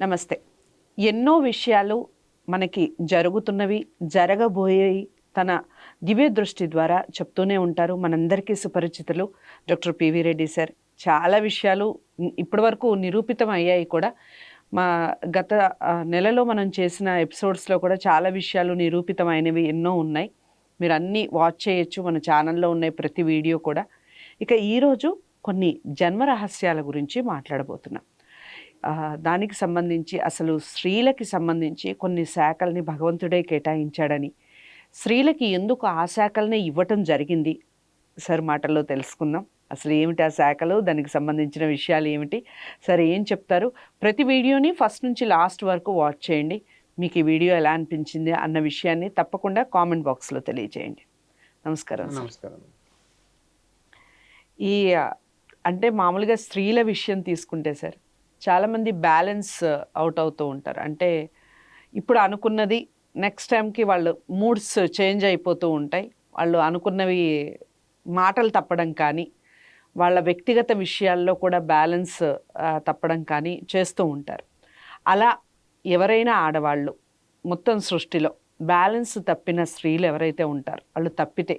నమస్తే. ఎన్నో విషయాలు మనకి జరుగుతున్నవి జరగబోయేవి తన దివ్య దృష్టి ద్వారా చెప్తూనే ఉంటారు మనందరికీ సుపరిచితులు doctor P V Reddy sir. చాలా విషయాలు ఇప్పటి వరకు నిరూపితం అయ్యాయి కూడా. మా గత నెలలో మనం చేసిన ఎపిసోడ్స్లో కూడా చాలా విషయాలు నిరూపితమైనవి ఎన్నో ఉన్నాయి. మీరు అన్నీ వాచ్ చేయొచ్చు మన ఛానల్లో ఉన్నాయి ప్రతి వీడియో కూడా. ఇక ఈరోజు కొన్ని జన్మ రహస్యాల గురించి మాట్లాడబోతున్నాం. దానికి సంబంధించి అసలు స్త్రీలకి సంబంధించి కొన్ని శాఖల్ని భగవంతుడే కేటాయించాడని. స్త్రీలకి ఎందుకు ఆ శాఖల్ని ఇవ్వటం జరిగింది? సార్ మాటల్లో తెలుసుకుందాం. అసలు ఏమిటి ఆ శాఖలు? దానికి సంబంధించిన విషయాలు ఏమిటి? సరే ఏం చెప్తారు? ప్రతి వీడియోని ఫస్ట్ నుంచి లాస్ట్ వరకు వాచ్ చేయండి. మీకు ఈ వీడియో ఎలా అనిపించింది అన్న విషయాన్ని తప్పకుండా కామెంట్ బాక్స్లో తెలియజేయండి. నమస్కారం నమస్కారం. ఈ అంటే మామూలుగా స్త్రీల విషయం తీసుకుంటే సార్ చాలామంది బ్యాలెన్స్ uh, అవుట్ అవుతూ ఉంటారు. అంటే ఇప్పుడు అనుకున్నది నెక్స్ట్ టైంకి వాళ్ళు మూడ్స్ చేంజ్ అయిపోతూ ఉంటాయి. వాళ్ళు అనుకున్నవి మాటలు తప్పడం కానీ వాళ్ళ వ్యక్తిగత విషయాల్లో కూడా బ్యాలెన్స్ uh, తప్పడం కానీ చేస్తూ ఉంటారు. అలా ఎవరైనా ఆడవాళ్ళు మొత్తం సృష్టిలో బ్యాలెన్స్ తప్పిన స్త్రీలు ఎవరైతే ఉంటారో వాళ్ళు తప్పితే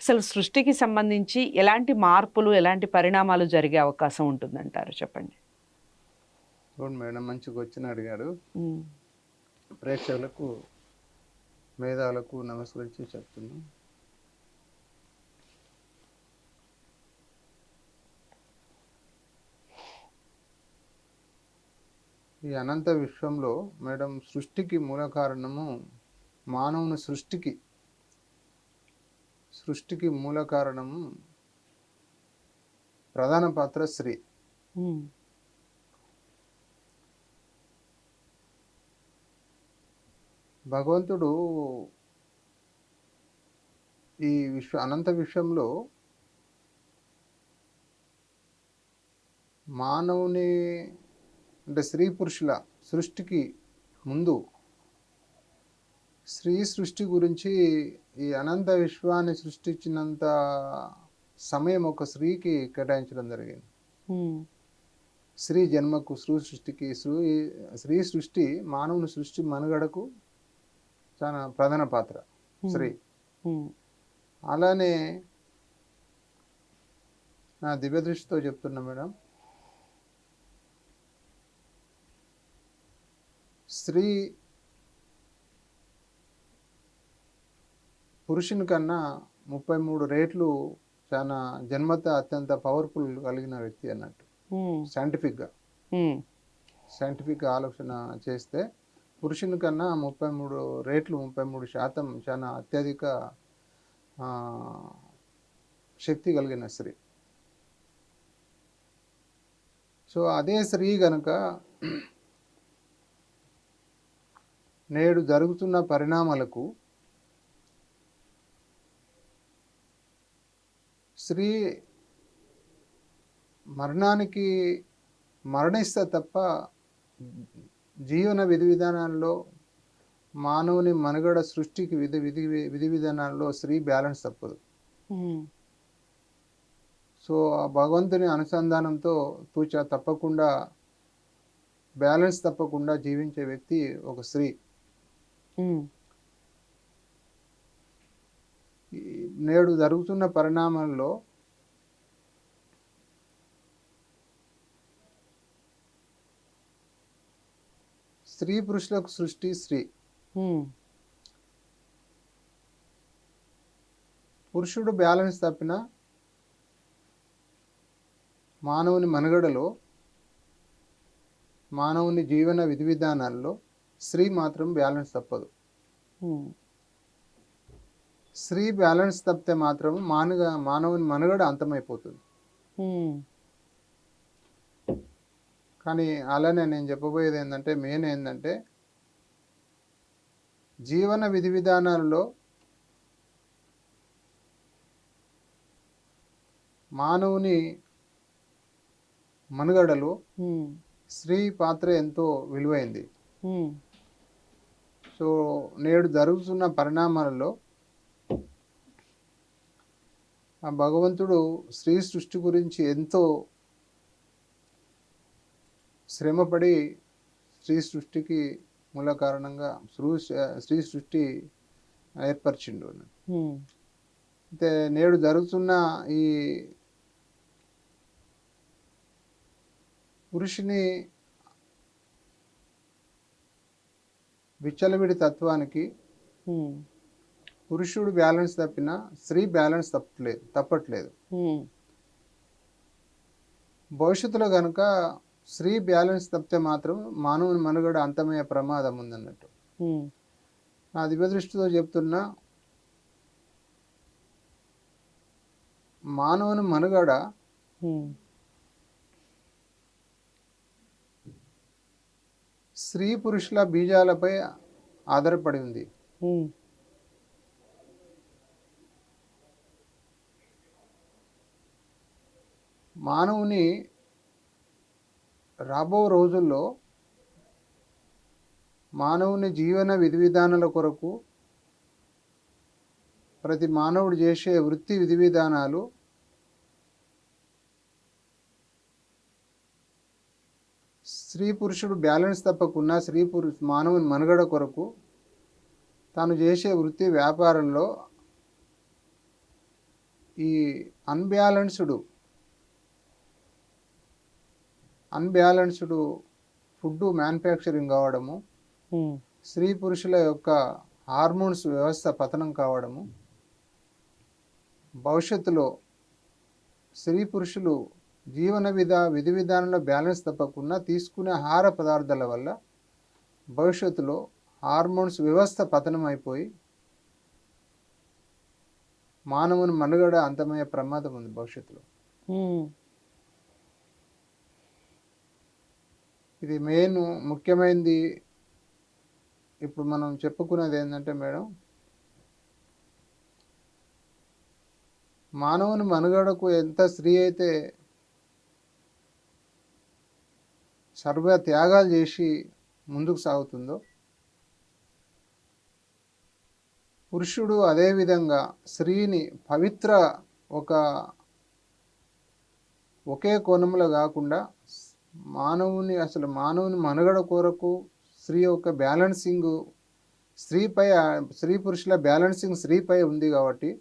అసలు సృష్టికి సంబంధించి ఎలాంటి మార్పులు ఎలాంటి పరిణామాలు జరిగే అవకాశం ఉంటుందంటారు? చెప్పండి. మేడం మంచిగా వచ్చిన అడిగారు. ఉమ్, ప్రేక్షకులకు మేధావులకు నమస్కరించి చెప్తున్నాం. ఈ అనంత విశ్వంలో మేడం సృష్టికి మూల కారణము మానవుని సృష్టికి సృష్టికి మూల కారణము ప్రధాన పాత్ర స్త్రీ. భగవంతుడు ఈ విశ్వ అనంత విశ్వంలో మానవుని అంటే స్త్రీ పురుషుల సృష్టికి ముందు స్త్రీ సృష్టి గురించి ఈ అనంత విశ్వాన్ని సృష్టించినంత సమయం ఒక స్త్రీకి కేటాయించడం జరిగింది. స్త్రీ జన్మకు స్త్రీ సృష్టికి స్త్రీ స్త్రీ సృష్టి మానవుని సృష్టి మనుగడకు చాలా ప్రధాన పాత్ర స్త్రీ. ఉమ్, అలానే నా దివ్య దృష్టితో చెప్తున్నా మేడం. స్త్రీ పురుషుని కన్నా ముప్పై మూడు రేట్లు చాలా జన్మత అత్యంత పవర్ఫుల్ కలిగిన వ్యక్తి అన్నట్టు. సైంటిఫిక్గా సైంటిఫిక్ ఆలోచన చేస్తే పురుషుని కన్నా ముప్పై మూడు రేట్లు ముప్పై మూడు శాతం చాలా అత్యధిక శక్తి కలిగిన స్త్రీ. సో అదే స్త్రీ కనుక నేడు జరుగుతున్న పరిణామాలకు స్త్రీ మరణానికి మరణిస్తే తప్ప జీవన విధి విధానాల్లో మానవుని మనుగడ సృష్టికి విధి విధి విధి విధానాల్లో స్త్రీ బ్యాలెన్స్ తప్పదు. సో ఆ భగవంతుని అనుసంధానంతో తూచా తప్పకుండా బ్యాలెన్స్ తప్పకుండా జీవించే వ్యక్తి ఒక స్త్రీ. నేడు జరుగుతున్న పరిణామాల్లో స్త్రీ పురుషులకు సృష్టి స్త్రీ. పురుషుడు బ్యాలెన్స్ తప్పిన మానవుని మనుగడలో మానవుని జీవన విధి విధానాల్లో స్త్రీ మాత్రం బ్యాలెన్స్ తప్పదు. స్త్రీ బ్యాలెన్స్ తప్పితే మాత్రం మానవ మానవుని మనుగడ అంతమైపోతుంది. కానీ అలానే నేను చెప్పబోయేది ఏంటంటే మెయిన్ ఏంటంటే జీవన విధి విధానాల్లో మానవుని మనుగడలో స్త్రీ పాత్ర ఎంతో విలువైంది. సో నేడు జరుగుతున్న పరిణామాలలో ఆ భగవంతుడు స్త్రీ సృష్టి గురించి ఎంతో శ్రమపడి స్త్రీ సృష్టికి మూల కారణంగా స్త్రీ సృష్టి ఏర్పరిచిండు అయితే నేడు జరుగుతున్న ఈ పురుషుని విచ్చలవిడి తత్వానికి పురుషుడు బ్యాలెన్స్ తప్పినా స్త్రీ బ్యాలెన్స్ తప్పలేదు తప్పట్లేదు. ఉమ్, భవిష్యత్తులో కనుక స్త్రీ బ్యాలెన్స్ తప్పితే మాత్రం మానవుని మనుగడ అంతమయ్యే ప్రమాదం ఉందన్నట్టు. నా దివ్య దృష్టితో చెప్తున్నా మానవుని మనుగడ స్త్రీ పురుషుల బీజాలపై ఆధారపడి ఉంది. మానవుని రాబో రోజుల్లో మానవుని జీవన విధి విధానాల కొరకు ప్రతి మానవుడు చేసే వృత్తి విధి విధానాలు స్త్రీ పురుషుడు బ్యాలెన్స్ తప్పకుండా స్త్రీ పురుష మానవుని మనుగడ కొరకు తాను చేసే వృత్తి వ్యాపారంలో ఈ అన్బ్యాలెన్స్డ్ అన్బ్యాలెన్స్డ్ ఫుడ్ మ్యానుఫ్యాక్చరింగ్ కావడము స్త్రీ పురుషుల యొక్క హార్మోన్స్ వ్యవస్థ పతనం కావడము భవిష్యత్తులో స్త్రీ పురుషులు జీవన విధ విధి విధానంలో బ్యాలెన్స్ తప్పకుండా తీసుకునే ఆహార పదార్థాల వల్ల భవిష్యత్తులో హార్మోన్స్ వ్యవస్థ పతనం అయిపోయి మానవుని మనుగడ అంతమయ్యే ప్రమాదం ఉంది భవిష్యత్తులో. ఇది మెయిన్ ముఖ్యమైనది ఇప్పుడు మనం చెప్పుకున్నది ఏంటంటే మేడం మానవుని మనుగడకు ఎంత స్త్రీ అయితే సర్వ త్యాగాలు చేసి ముందుకు సాగుతుందో పురుషుడు అదే విధంగా స్త్రీని పవిత్ర ఒక ఒకే కోణంలో కాకుండా మానవుని అసలు మానవుని మనుగడ కొరకు స్త్రీ యొక్క బ్యాలెన్సింగ్ స్త్రీపై స్త్రీ పురుషుల బ్యాలెన్సింగ్ స్త్రీపై ఉంది కాబట్టి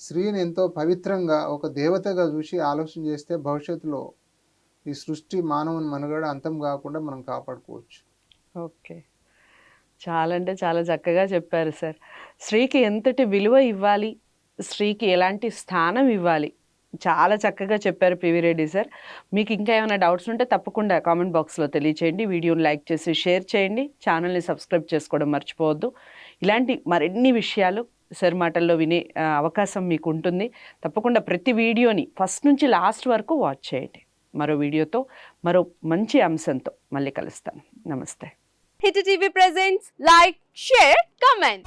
స్త్రీని ఎంతో పవిత్రంగా ఒక దేవతగా చూసి ఆలోచన చేస్తే భవిష్యత్తులో ఈ సృష్టి మానవుని మనుగడ అంతం కాకుండా మనం కాపాడుకోవచ్చు. ఓకే. చాలా అంటే చాలా చక్కగా చెప్పారు సార్. స్త్రీకి ఎంతటి విలువ ఇవ్వాలి? స్త్రీకి ఎలాంటి స్థానం ఇవ్వాలి? చాలా చక్కగా చెప్పారు పివి రెడ్డి సార్. మీకు ఇంకా ఏమైనా డౌట్స్ ఉంటే తప్పకుండా కామెంట్ బాక్స్లో తెలియచేయండి. వీడియోని లైక్ చేసి షేర్ చేయండి. ఛానల్ని సబ్స్క్రైబ్ చేసుకోవడం మర్చిపోవద్దు. ఇలాంటి మరిన్ని విషయాలు సార్ మాటల్లో వినే అవకాశం మీకు ఉంటుంది. తప్పకుండా ప్రతి వీడియోని ఫస్ట్ నుంచి లాస్ట్ వరకు వాచ్ చేయండి. మరో వీడియోతో మరో మంచి అంశంతో మళ్ళీ కలుస్తాను. నమస్తే. Hit TV presents like share comment.